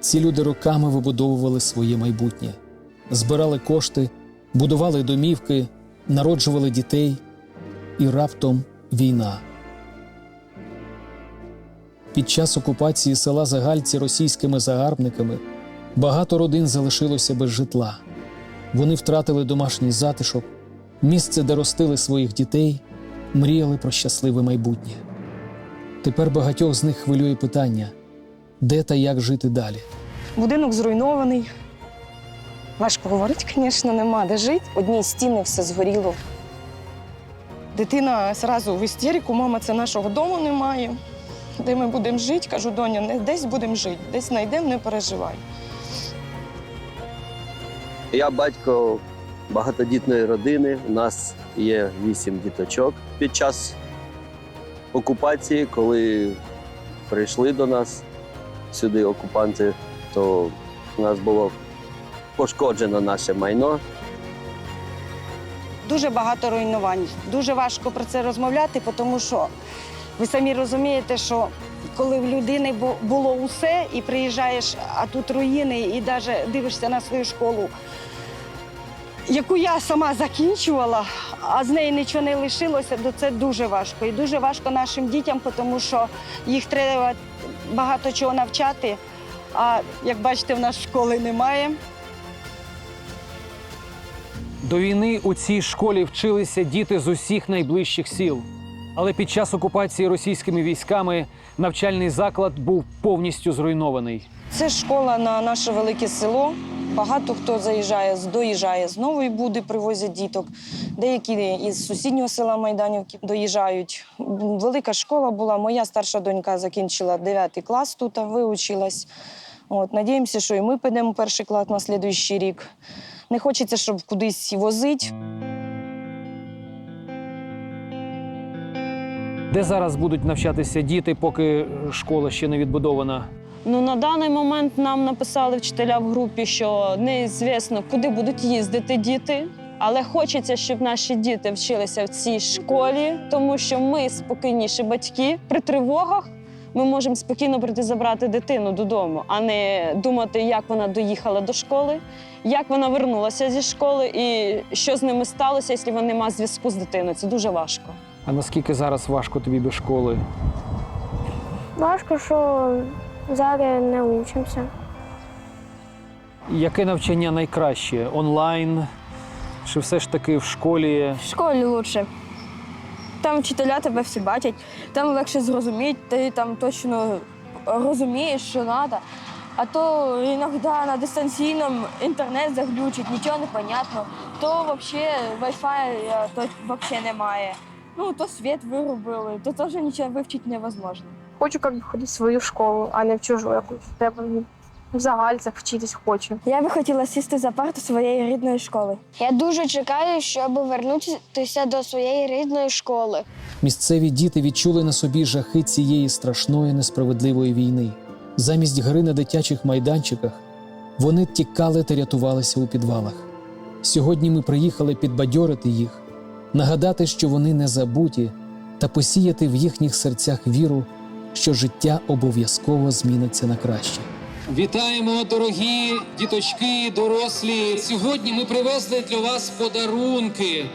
Ці люди роками вибудовували своє майбутнє, збирали кошти, будували домівки, народжували дітей, і раптом війна. Під час окупації села Загальці російськими загарбниками багато родин залишилося без житла. Вони втратили домашній затишок, місце, де ростили своїх дітей, мріяли про щасливе майбутнє. Тепер багатьох з них хвилює питання, де та як жити далі. Будинок зруйнований. Важко говорити, звісно, нема де жити. Одні стіни все згоріло. Дитина одразу в істерику, мама, це нашого дому немає. Де ми будемо жити? Кажу, доня, не десь будемо жити, десь знайдемо, не переживай. Я батько багатодітної родини. У нас є вісім діточок. Під час окупації, коли прийшли до нас сюди окупанти, то у нас було пошкоджено наше майно. Дуже багато руйнувань. Дуже важко про це розмовляти, тому що ви самі розумієте, що коли в людини було усе, і приїжджаєш, а тут руїни, і навіть дивишся на свою школу, яку я сама закінчувала, а з неї нічого не лишилося, то це дуже важко. І дуже важко нашим дітям, тому що їх треба багато чого навчати. А як бачите, в нас школи немає. До війни у цій школі вчилися діти з усіх найближчих сіл. Але під час окупації російськими військами навчальний заклад був повністю зруйнований. Це школа на наше велике село. Багато хто заїжджає, доїжджає з Нової Буди, привозять діток. Деякі із сусіднього села Майданівки доїжджають. Велика школа була. Моя старша донька закінчила 9 клас тут, виучилась. От, надіємося, що і ми підемо перший клас на слідуючий рік. Не хочеться, щоб кудись возити. Де зараз будуть навчатися діти, поки школа ще не відбудована? Ну на даний момент нам написали вчителя в групі, що неізвісно, куди будуть їздити діти. Але хочеться, щоб наші діти вчилися в цій школі, тому що ми спокійніші батьки при тривогах. Ми можемо спокійно прийти забрати дитину додому, а не думати, як вона доїхала до школи, як вона вернулася зі школи і що з ними сталося, якщо вона нема зв'язку з дитиною. Це дуже важко. А наскільки зараз важко тобі до школи? Важко, що зараз не учимося. Яке навчання найкраще? Онлайн? Чи все ж таки в школі? В школі краще. Там вчителя тебе всі бачать, там легше зрозуміти, ти там точно розумієш, що треба. А то іноді на дистанційному інтернет заглючить, нічого не понятно. То взагалі Wi-Fi е, то взагалі немає. Ну, то світ вирубили, то теж нічого вивчити невозможно. Хочу как бы ходить в свою школу, а не в чужу якусь. Треба в загальцях вчитись хочу. Я би хотіла сісти за парту своєї рідної школи. Я дуже чекаю, щоб вернутися до своєї рідної школи. Місцеві діти відчули на собі жахи цієї страшної несправедливої війни. Замість гри на дитячих майданчиках вони тікали та рятувалися у підвалах. Сьогодні ми приїхали підбадьорити їх, нагадати, що вони не забуті, та посіяти в їхніх серцях віру, що життя обов'язково зміниться на краще. Вітаємо, дорогі діточки, дорослі. Сьогодні ми привезли для вас подарунки,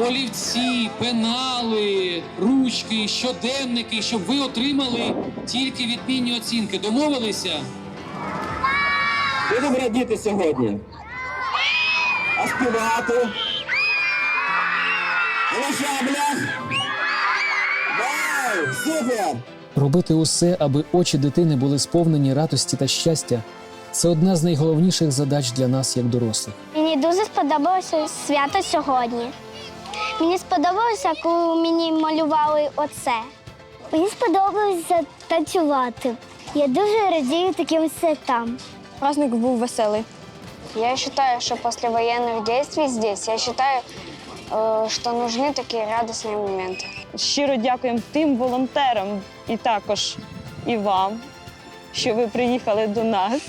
олівці, пенали, ручки, щоденники, щоб ви отримали тільки відмінні оцінки. Домовилися? Будемо радіти сьогодні. А співати. На шаблях. Вау! Супер! Робити усе, аби очі дитини були сповнені радості та щастя, це одна з найголовніших задач для нас як дорослих. Мені дуже сподобалося свято сьогодні. Мені сподобалося, коли мені малювали оце. Мені сподобалося танцювати. Я дуже радію таким святам. Праздник був веселий. Я считаю, что после военных действий здесь, я считаю, э, что нужны такие радостные моменты. Щиро дякуємо тим волонтерам і також і вам, що ви приїхали до нас,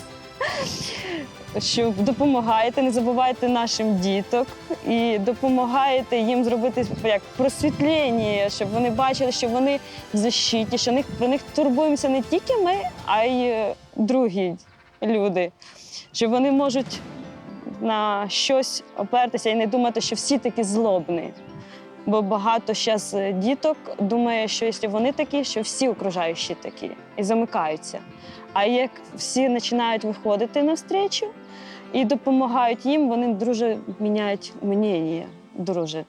що допомагаєте, не забувайте нашим діток і допомагаєте їм зробити як просвітлення, щоб вони бачили, що вони в защиті, що них, про них турбуємося не тільки ми, а й е, другі люди, що вони можуть на щось опертися і не думати, що всі такі злобні. Бо багато зараз діток думає, що якщо вони такі, що всі окружаючі такі і замикаються. А як всі починають виходити навстрічу і допомагають їм, вони дуже міняють мнення, дуже.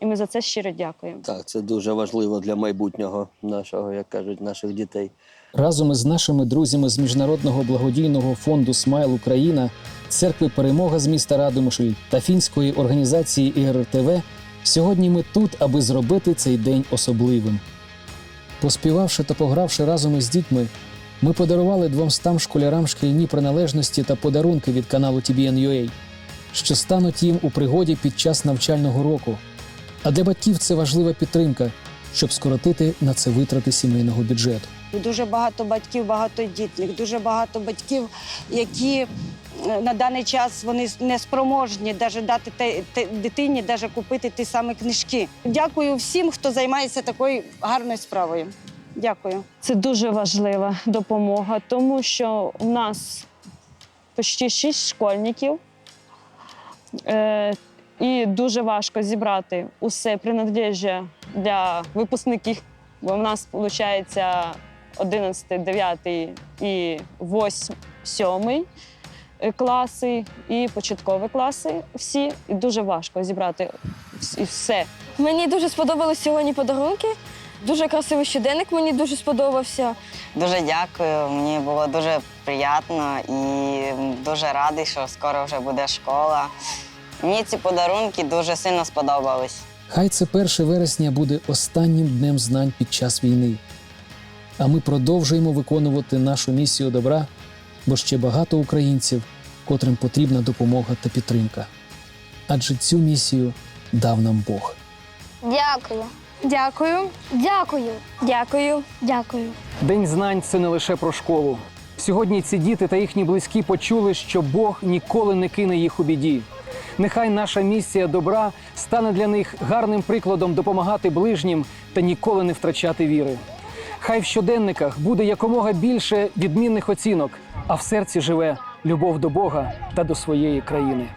І ми за це щиро дякуємо. Так, це дуже важливо для майбутнього нашого, як кажуть, наших дітей. Разом із нашими друзями з міжнародного благодійного фонду Смайл Україна, церкви Перемога з міста Радомишль та фінської організації ІРТВ сьогодні ми тут, аби зробити цей день особливим. Поспівавши та погравши разом із дітьми, ми подарували 200 школярам шкільні приналежності та подарунки від каналу TBN.UA, що стануть їм у пригоді під час навчального року. А для батьків це важлива підтримка, щоб скоротити на це витрати сімейного бюджету. Дуже багато батьків багатодітних, дуже багато батьків, які на даний час вони не спроможні навіть дати те, те- дитині, навіть купити ті самі книжки. Дякую всім, хто займається такою гарною справою. Дякую. Це дуже важлива допомога, тому що у нас почти шість школьників, е, і дуже важко зібрати усе принадлежжя для випускників. Бо в нас виходить 11, 9 і 8, 7 класи, і початкові класи всі. І дуже важко зібрати вс- все. Мені дуже сподобались сьогодні подарунки. Дуже красивий щоденник мені дуже сподобався. Дуже дякую. Мені було дуже приємно і дуже радий, що скоро вже буде школа. Мені ці подарунки дуже сильно сподобались. Хай це 1 вересня буде останнім днем знань під час війни. А ми продовжуємо виконувати нашу місію добра, бо ще багато українців, котрим потрібна допомога та підтримка. Адже цю місію дав нам Бог. Дякую. Дякую. Дякую. Дякую. Дякую. День знань це не лише про школу. Сьогодні ці діти та їхні близькі почули, що Бог ніколи не кине їх у біді. Нехай наша місія добра стане для них гарним прикладом допомагати ближнім та ніколи не втрачати віри. Хай в щоденниках буде якомога більше відмінних оцінок, а в серці живе любов до Бога та до своєї країни.